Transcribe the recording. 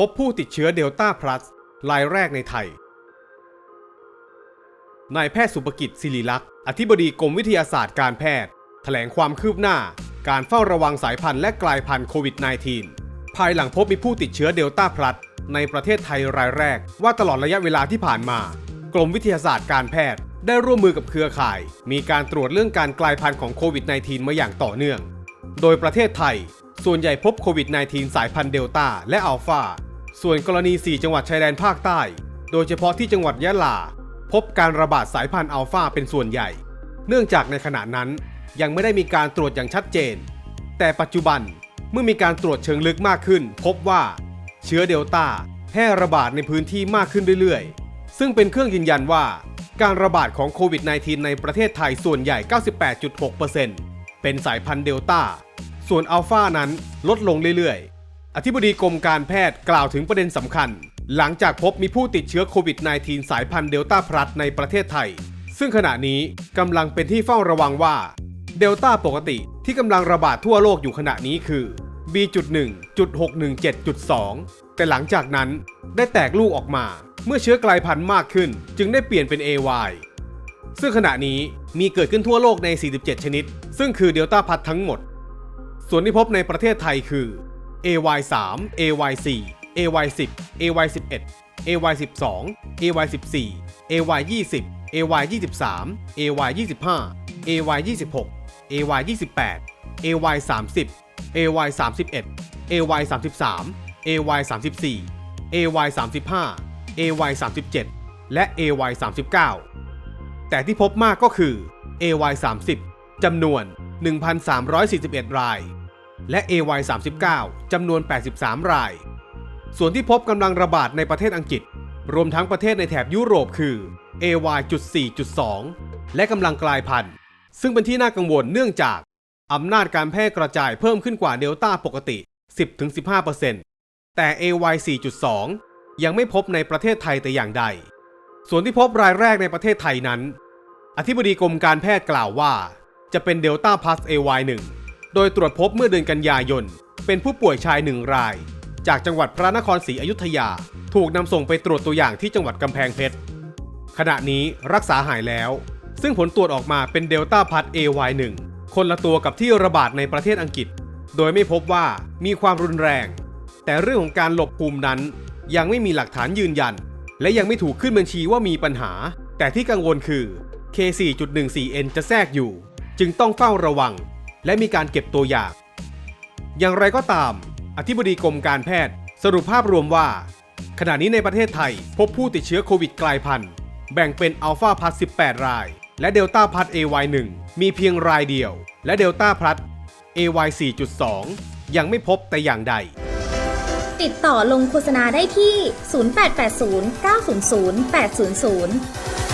พบผู้ติดเชื้อเดลต้าพลัสรายแรกในไทย นายแพทย์สุภกิจศิริลักษ์ อธิบดีกรมวิทยาศาสตร์การแพทย์ แถลงความคืบหน้า การเฝ้าระวังสายพันธุ์และกลายพันธุ์โควิด -19 ภายหลังพบมีผู้ติดเชื้อเดลต้าพลัสในประเทศไทยรายแรก ว่าตลอดระยะเวลาที่ผ่านมา กรมวิทยาศาสตร์การแพทย์ ได้ร่วมมือกับเครือข่าย มีการตรวจเรื่องการกลายพันธุ์ของโควิด -19 มาอย่างต่อเนื่อง โดยประเทศไทย ส่วนใหญ่พบโควิด -19 สายพันธุ์เดลต้าและอัลฟา ส่วนกรณี 4 จังหวัดชายแดนภาคใต้ โดยเฉพาะที่จังหวัดยะลา พบการระบาดสายพันธุ์อัลฟาเป็นส่วนใหญ่ เนื่องจากในขณะนั้นยังไม่ได้มีการตรวจอย่างชัดเจน แต่ปัจจุบันเมื่อมีการตรวจเชิงลึกมากขึ้น พบว่า เชื้อเดลต้าแพร่ระบาดในพื้นที่มากขึ้นเรื่อยๆ ซึ่งเป็นเครื่องยืนยันว่าการระบาดของโควิด -19 ในประเทศไทยส่วนใหญ่ 98.6%เป็นสายพันธุ์เดลต้า ส่วนอัลฟานั้นลดลงเรื่อยๆ อธิบดีกรมการแพทย์กล่าวถึงประเด็นสำคัญ หลังจากพบมีผู้ติดเชื้อโควิด -19 สายพันธุ์เดลต้าพลัสในประเทศไทย ซึ่งขณะนี้กำลังเป็นที่เฝ้าระวังว่าเดลต้าปกติที่กำลังระบาดทั่วโลกอยู่ขณะนี้คือ B.1.617.2 แต่หลังจากนั้นได้แตกลูกออกมา เมื่อเชื้อกลายพันธุ์มากขึ้น จึงได้เปลี่ยนเป็น AY ซึ่งขณะนี้มีเกิดขึ้นทั่วโลกใน 47 ชนิด ซึ่งคือเดลต้าพัททั้งหมด ส่วนที่พบในประเทศไทยคือ AY3 AY4 AY10 AY11 AY12 AY14 AY20 AY23 AY25 AY26 AY28 AY30 AY31 AY33 AY34 AY35 AY37 และ AY39 แต่ที่พบมากก็คือ AY30 จำนวน 1,341 ราย และ AY39 จำนวน 83 ราย ส่วนที่พบกำลังระบาดในประเทศอังกฤษ รวมทั้งประเทศในแถบยุโรปคือ AY.4.2 และกำลังกลายพันธุ์ ซึ่งเป็นที่น่ากังวลเนื่องจากอำนาจการแพร่กระจายเพิ่มขึ้นกว่าเดลต้าปกติ 10-15%แต่ AY 4.2 ยังไม่พบในประเทศไทยแต่อย่างใด ส่วนที่พบรายแรกในประเทศไทยนั้น อธิบดีกรมการแพทย์กล่าวว่า จะเป็นเดลต้าพลัส AY 1 โดยตรวจพบเมื่อเดือนกันยายน เป็นผู้ป่วยชายหนึ่งราย จากจังหวัดพระนครศรีอยุธยา ถูกนำส่งไปตรวจตัวอย่างที่จังหวัดกำแพงเพชร ขณะนี้รักษาหายแล้ว ซึ่งผลตรวจออกมาเป็นเดลต้าพัท AY1 คนละตัวกับที่ระบาดในประเทศอังกฤษ โดยไม่พบว่ามีความรุนแรง แต่เรื่องของการหลบภูมินั้น ยังไม่มีหลักฐานยืนยัน และยังไม่ถูกขึ้นบัญชีว่ามีปัญหา แต่ที่กังวลคือ K4.14N จะแทรกอยู่ จึงต้องเฝ้าระวัง และมีการเก็บตัวอย่าง อย่างไรก็ตาม อธิบดีกรมการแพทย์สรุปภาพรวมว่า ขณะนี้ในประเทศไทย พบผู้ติดเชื้อโควิดกลายพันธุ์ แบ่งเป็นอัลฟาพัท18 ราย และเดลต้าพัท AY1 มีเพียงรายเดียว และเดลต้าพัท AY 4.2 ยังไม่พบแต่อย่างใด ติดต่อลงโฆษณาได้ที่ 0880 900 800